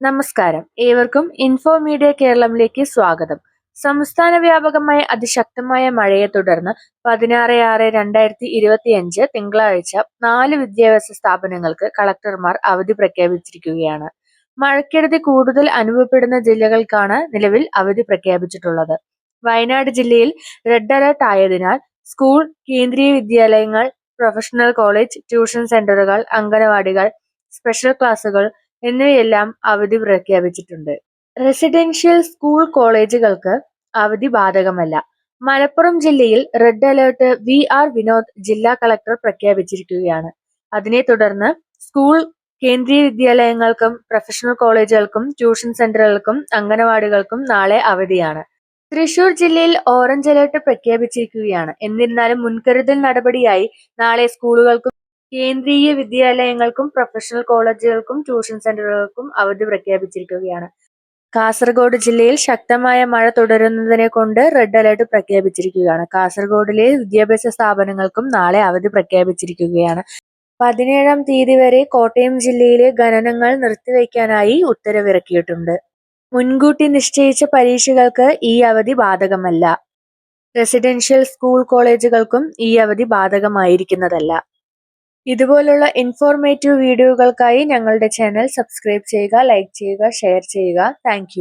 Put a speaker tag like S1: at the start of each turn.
S1: നമസ്കാരം. ഏവർക്കും ഇൻഫോമീഡിയ കേരളത്തിലേക്ക് സ്വാഗതം. സംസ്ഥാന വ്യാപകമായി അതിശക്തമായ മഴയെ തുടർന്ന് പതിനാറ് ആറ് രണ്ടായിരത്തി ഇരുപത്തിയഞ്ച് തിങ്കളാഴ്ച നാല് വിദ്യാഭ്യാസ സ്ഥാപനങ്ങൾക്ക് കളക്ടർമാർ അവധി പ്രഖ്യാപിച്ചിരിക്കുകയാണ്. മഴക്കെടുതി കൂടുതൽ അനുഭവപ്പെടുന്ന ജില്ലകൾക്കാണ് നിലവിൽ അവധി പ്രഖ്യാപിച്ചിട്ടുള്ളത്. വയനാട് ജില്ലയിൽ റെഡ് അലർട്ട് ആയതിനാൽ സ്കൂൾ കേന്ദ്രീയ വിദ്യാലയങ്ങൾ പ്രൊഫഷണൽ കോളേജ് ട്യൂഷൻ സെന്ററുകൾ അംഗനവാടികൾ സ്പെഷ്യൽ ക്ലാസുകൾ എന്നിവയെല്ലാം അവധി പ്രഖ്യാപിച്ചിട്ടുണ്ട്. റെസിഡൻഷ്യൽ സ്കൂൾ കോളേജുകൾക്ക് അവധി ബാധകമല്ല. മലപ്പുറം ജില്ലയിൽ red alert V R Vinod ജില്ലാ കളക്ടർ പ്രഖ്യാപിച്ചിരിക്കുകയാണ്. അതിനെ തുടർന്ന് സ്കൂൾ കേന്ദ്രീയ വിദ്യാലയങ്ങൾക്കും പ്രൊഫഷണൽ കോളേജുകൾക്കും ട്യൂഷൻ സെന്ററുകൾക്കും അംഗനവാടികൾക്കും നാളെ അവധിയാണ്. തൃശൂർ ജില്ലയിൽ ഓറഞ്ച് അലേർട്ട് പ്രഖ്യാപിച്ചിരിക്കുകയാണ്. എന്നിരുന്നാലും മുൻകരുതൽ നടപടിയായി നാളെ സ്കൂളുകൾക്കും കേന്ദ്രീയ വിദ്യാലയങ്ങൾക്കും പ്രൊഫഷണൽ കോളേജുകൾക്കും ട്യൂഷൻ സെന്ററുകൾക്കും അവധി പ്രഖ്യാപിച്ചിരിക്കുകയാണ്. കാസർഗോഡ് ജില്ലയിൽ ശക്തമായ മഴ തുടരുന്നതിനെ കൊണ്ട് റെഡ് അലർട്ട് പ്രഖ്യാപിച്ചിരിക്കുകയാണ്. കാസർഗോഡിലെ വിദ്യാഭ്യാസ സ്ഥാപനങ്ങൾക്കും നാളെ അവധി പ്രഖ്യാപിച്ചിരിക്കുകയാണ്. പതിനേഴാം തീയതി വരെ കോട്ടയം ജില്ലയിലെ ഖനനങ്ങൾ നിർത്തിവെക്കാനായി ഉത്തരവിറക്കിയിട്ടുണ്ട്. മുൻകൂട്ടി നിശ്ചയിച്ച പരീക്ഷകൾക്ക് ഈ അവധി ബാധകമല്ല. റെസിഡൻഷ്യൽ സ്കൂൾ കോളേജുകൾക്കും ഈ അവധി ബാധകമായിരിക്കുന്നതല്ല. ഇതുപോലുള്ള ഇൻഫോർമേറ്റീവ് വീഡിയോകൾക്കായി ഞങ്ങളുടെ ചാനൽ സബ്സ്ക്രൈബ് ചെയ്യുക ലൈക്ക് ചെയ്യുക ഷെയർ ചെയ്യുക. താങ്ക്